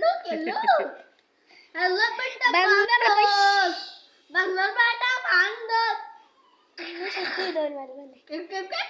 Look, look. Hello, বেটা বান্দর বান্দর। বান্দর বেটা বান্দর। সত্যি দৌড় মারবে না কিউ, কিউ, কিউ,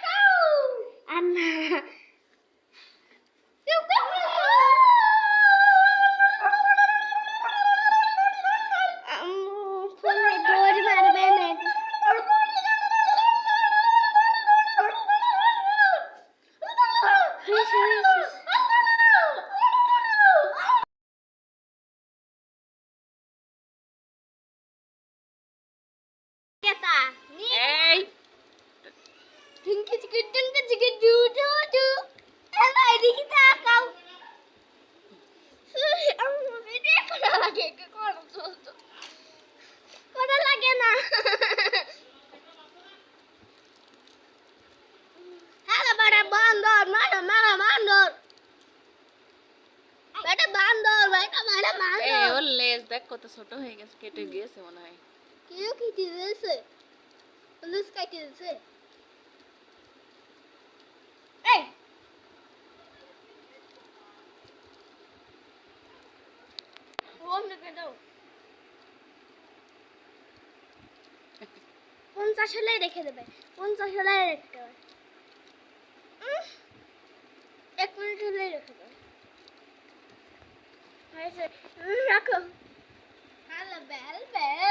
করা লাগে না। হ্যালো বড় বান্দর মারা মারা বান্দর। বেটা বান্দর বেটা মারা বান্দর। ওর লেজ দেখ কত ছোট হয়ে গেছে কেটে গিয়েছে মনে হয়। কেউ কি দিয়েছে পুলিশ কাটি দিয়েছে এই। ওমনে দাও। পঞ্চাশ হলে রেখে দেবে। পঞ্চাশ হলে রেখে দেবে। এক মিনিট হলে রেখে দেবে। হয়েছে। রাখো। Hello, bell bell.